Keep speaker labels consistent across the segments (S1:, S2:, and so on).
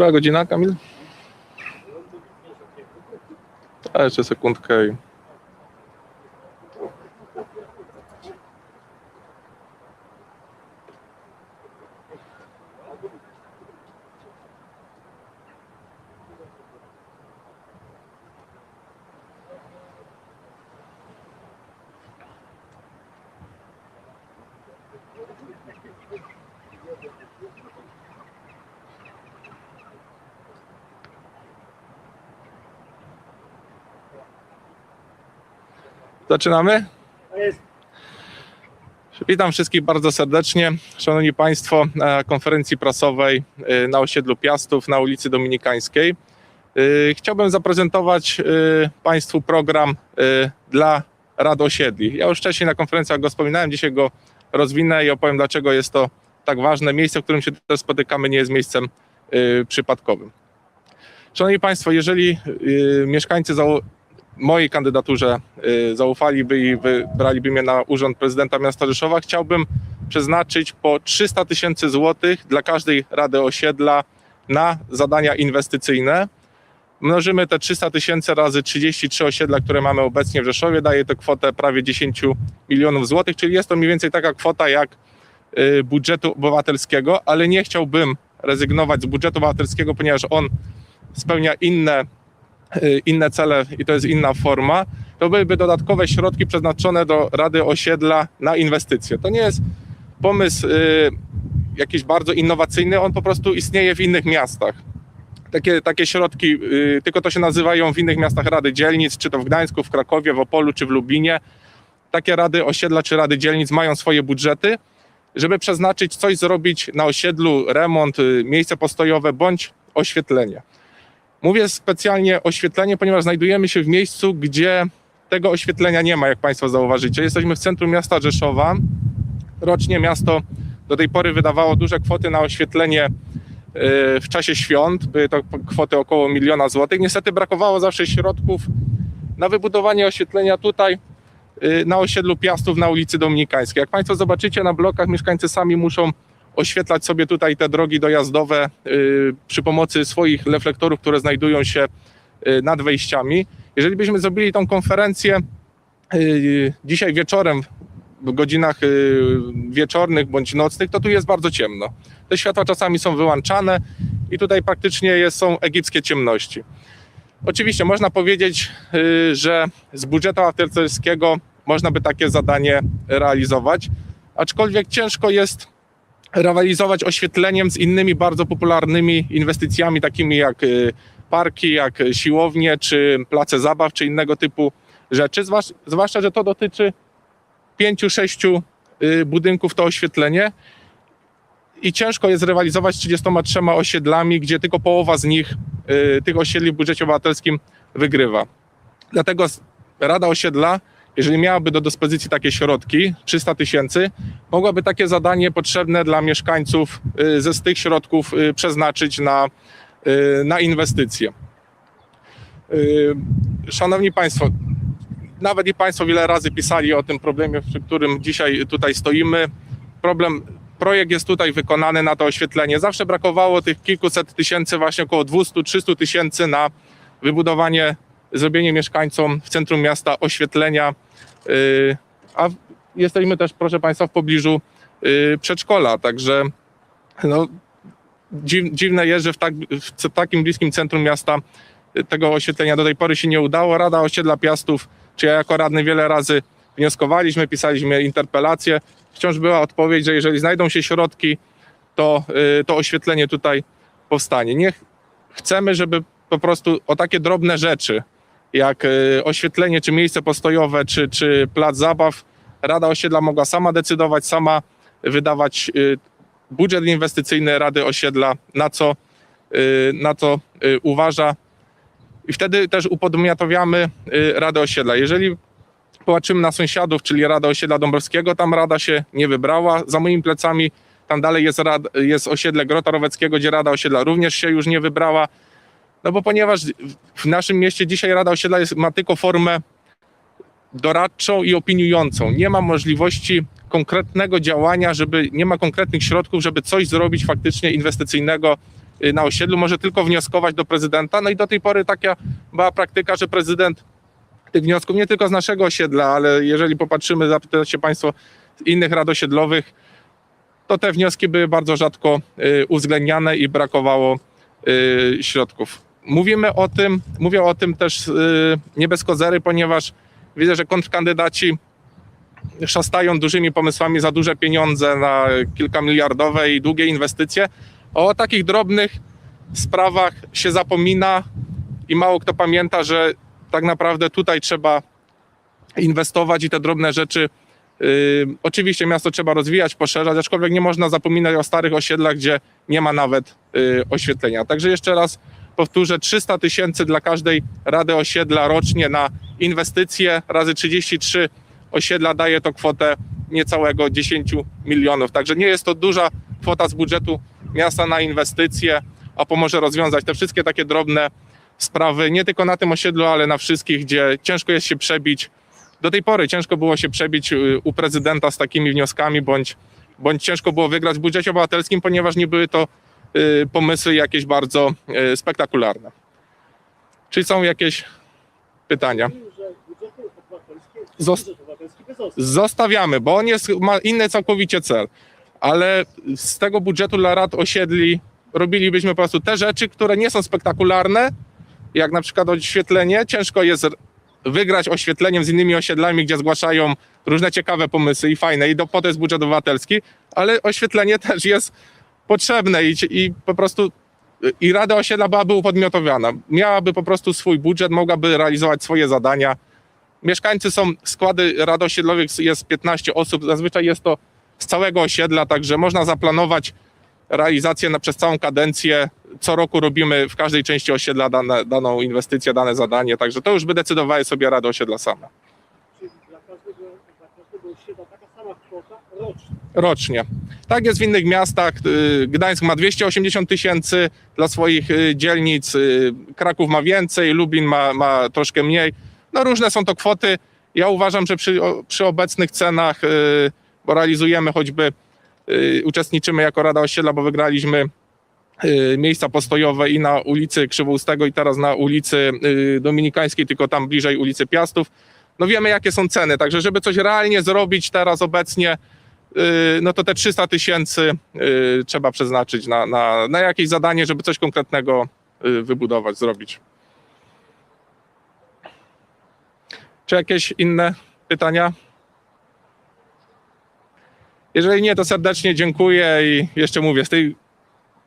S1: Która godzina, Kamil? A jeszcze sekundkę i... Zaczynamy? Witam wszystkich bardzo serdecznie. Szanowni Państwo, na konferencji prasowej y, na osiedlu Piastów na ulicy Dominikańskiej. Y, Chciałbym zaprezentować y, Państwu program dla Rad Osiedli. Ja już wcześniej na konferencjach go wspominałem, dzisiaj go rozwinę i opowiem, dlaczego jest to tak ważne. Miejsce, w którym się też spotykamy, nie jest miejscem przypadkowym. Szanowni Państwo, jeżeli mieszkańcy mojej kandydaturze y, zaufaliby i wybraliby mnie na urząd prezydenta miasta Rzeszowa, chciałbym przeznaczyć po 300 tysięcy złotych dla każdej rady osiedla na zadania inwestycyjne. Mnożymy te 300 tysięcy razy 33 osiedla, które mamy obecnie w Rzeszowie, daje to kwotę prawie 10 milionów złotych, czyli jest to mniej więcej taka kwota jak y, budżetu obywatelskiego, ale nie chciałbym rezygnować z budżetu obywatelskiego, ponieważ on spełnia inne inne cele i to jest inna forma, to byłyby dodatkowe środki przeznaczone do Rady Osiedla na inwestycje. To nie jest pomysł y, jakiś bardzo innowacyjny, on po prostu istnieje w innych miastach. Takie, takie środki, y, tylko to się nazywają w innych miastach Rady Dzielnic, czy to w Gdańsku, w Krakowie, w Opolu, czy w Lublinie. Takie Rady Osiedla czy Rady Dzielnic mają swoje budżety, żeby przeznaczyć coś zrobić na osiedlu, remont, y, miejsce postojowe bądź oświetlenie. Mówię specjalnie oświetlenie, ponieważ znajdujemy się w miejscu, gdzie tego oświetlenia nie ma, jak Państwo zauważycie. Jesteśmy w centrum miasta Rzeszowa. Rocznie miasto do tej pory wydawało duże kwoty na oświetlenie y, w czasie świąt. Były to kwoty około miliona złotych. Niestety brakowało zawsze środków na wybudowanie oświetlenia tutaj y, na osiedlu Piastów na ulicy Dominikańskiej. Jak Państwo zobaczycie na blokach, mieszkańcy sami muszą oświetlać sobie tutaj te drogi dojazdowe y, przy pomocy swoich reflektorów, które znajdują się y, nad wejściami. Jeżeli byśmy zrobili tą konferencję y, dzisiaj wieczorem, w godzinach wieczornych bądź nocnych, to tu jest bardzo ciemno. Te światła czasami są wyłączane i tutaj praktycznie są egipskie ciemności. Oczywiście można powiedzieć, że z budżetu obywatelskiego można by takie zadanie realizować, aczkolwiek ciężko jest rywalizować oświetleniem z innymi bardzo popularnymi inwestycjami, takimi jak y, parki, jak siłownie, czy place zabaw, czy innego typu rzeczy. Zwłasz- Zwłaszcza, że to dotyczy pięciu, sześciu y, budynków to oświetlenie i ciężko jest rywalizować z 33 osiedlami, gdzie tylko połowa z nich, y, tych osiedli w budżecie obywatelskim wygrywa. Dlatego Rada Osiedla, jeżeli miałaby do dyspozycji takie środki, 300 tysięcy, mogłaby takie zadanie potrzebne dla mieszkańców y, ze z tych środków y, przeznaczyć na, y, na inwestycje. Szanowni Państwo, nawet i Państwo wiele razy pisali o tym problemie, przy którym dzisiaj tutaj stoimy. Problem, projekt jest tutaj wykonany na to oświetlenie. Zawsze brakowało tych kilkuset tysięcy, właśnie około 200-300 tysięcy na wybudowanie, zrobienie mieszkańcom w centrum miasta oświetlenia. Y, A jesteśmy też, proszę Państwa, w pobliżu y, przedszkola, także no, dziw, dziwne jest, że w, tak, w takim bliskim centrum miasta y, tego oświetlenia do tej pory się nie udało. Rada Osiedla Piastów, czy ja jako radny wiele razy wnioskowaliśmy, pisaliśmy interpelacje. Wciąż była odpowiedź, że jeżeli znajdą się środki, to, to oświetlenie tutaj powstanie. Niech chcemy, żeby po prostu o takie drobne rzeczy, jak y, oświetlenie, czy miejsce postojowe, czy, czy plac zabaw, Rada Osiedla mogła sama decydować, sama wydawać y, budżet inwestycyjny Rady Osiedla, na co, y, na co uważa. I wtedy też upodmiotowiamy Radę Osiedla. Jeżeli popatrzymy na sąsiadów, czyli Rada Osiedla Dąbrowskiego, tam Rada się nie wybrała. Za moimi plecami tam dalej jest, jest osiedle Grota Roweckiego, gdzie Rada Osiedla również się już nie wybrała. No bo ponieważ w naszym mieście dzisiaj Rada Osiedla jest, ma tylko formę doradczą i opiniującą. Nie ma możliwości konkretnego działania, żeby nie ma konkretnych środków, żeby coś zrobić faktycznie inwestycyjnego y, na osiedlu, może tylko wnioskować do prezydenta. No i do tej pory taka była praktyka, że prezydent tych wniosków nie tylko z naszego osiedla, ale jeżeli popatrzymy, zapytacie Państwo z innych rad osiedlowych, to te wnioski były bardzo rzadko y, uwzględniane i brakowało y, środków. Mówimy o tym, mówię o tym też y, nie bez kozery, ponieważ widzę, że kontrkandydaci szastają dużymi pomysłami za duże pieniądze na kilka miliardowe i długie inwestycje. O takich drobnych sprawach się zapomina i mało kto pamięta, że tak naprawdę tutaj trzeba inwestować i te drobne rzeczy. Yy, oczywiście miasto trzeba rozwijać, poszerzać, aczkolwiek nie można zapominać o starych osiedlach, gdzie nie ma nawet yy, oświetlenia. Także jeszcze raz powtórzę, 300 tysięcy dla każdej rady osiedla rocznie na inwestycje razy 33 osiedla daje to kwotę niecałego 10 milionów. Także nie jest to duża kwota z budżetu miasta na inwestycje, a pomoże rozwiązać te wszystkie takie drobne sprawy, nie tylko na tym osiedlu, ale na wszystkich, gdzie ciężko jest się przebić. Do tej pory ciężko było się przebić y, u prezydenta z takimi wnioskami, bądź, bądź ciężko było wygrać w budżecie obywatelskim, ponieważ nie były to pomysły jakieś bardzo y, spektakularne. Czy są jakieś pytania?
S2: Mówił, że budżety obywatelskie,
S1: Zos-
S2: budżet obywatelski bez osób.
S1: Zostawiamy, bo on jest, ma inny całkowicie cel. Ale z tego budżetu dla rad osiedli robilibyśmy po prostu te rzeczy, które nie są spektakularne, jak na przykład oświetlenie. Ciężko jest wygrać oświetleniem z innymi osiedlami, gdzie zgłaszają różne ciekawe pomysły i fajne, i do, po to jest budżet obywatelski, ale oświetlenie też jest potrzebne i, i po prostu i Rada Osiedla byłaby upodmiotowiana. Miałaby po prostu swój budżet, mogłaby realizować swoje zadania. Mieszkańcy są, składy rad osiedlowych jest 15 osób, zazwyczaj jest to z całego osiedla, także można zaplanować realizację na, przez całą kadencję. Co roku robimy w każdej części osiedla dane, daną inwestycję, dane zadanie, także to już by decydowały sobie rady osiedla same.
S2: Rocznie.
S1: rocznie. Tak jest w innych miastach. Y, Gdańsk ma 280 tysięcy dla swoich y, dzielnic, y, Kraków ma więcej, Lublin ma, ma troszkę mniej. No różne są to kwoty. Ja uważam, że przy, przy obecnych cenach, bo realizujemy choćby, uczestniczymy jako Rada Osiedla, bo wygraliśmy miejsca postojowe i na ulicy Krzywoustego i teraz na ulicy Dominikańskiej, tylko tam bliżej ulicy Piastów. No wiemy jakie są ceny, także żeby coś realnie zrobić teraz obecnie, y, no to te 300 tysięcy y, trzeba przeznaczyć na, na, na jakieś zadanie, żeby coś konkretnego y, wybudować, zrobić. Czy jakieś inne pytania? Jeżeli nie, to serdecznie dziękuję i jeszcze mówię, z tej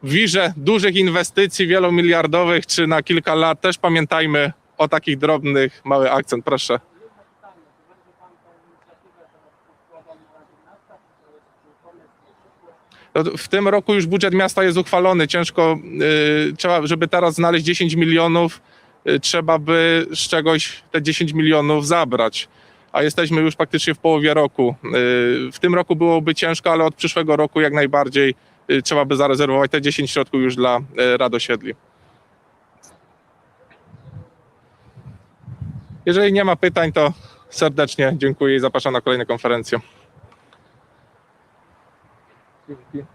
S1: wirze dużych inwestycji wielomiliardowych, czy na kilka lat, też pamiętajmy o takich drobnych, mały akcent, proszę.
S3: Jedno pytanie, czy będzie Pan tę inicjatywę teraz składał na Radzie Miasta, czy to jest czy pomysł na przyszłość?
S1: No, w tym roku już budżet miasta jest uchwalony. Ciężko, y, trzeba, żeby teraz znaleźć 10 milionów, y, trzeba by z czegoś te 10 milionów zabrać. A jesteśmy już praktycznie w połowie roku. Y, w tym roku byłoby ciężko, ale od przyszłego roku jak najbardziej trzeba by zarezerwować te 10 środków już dla y. Jeżeli nie ma pytań, to serdecznie dziękuję i zapraszam na kolejne konferencje. Argentina.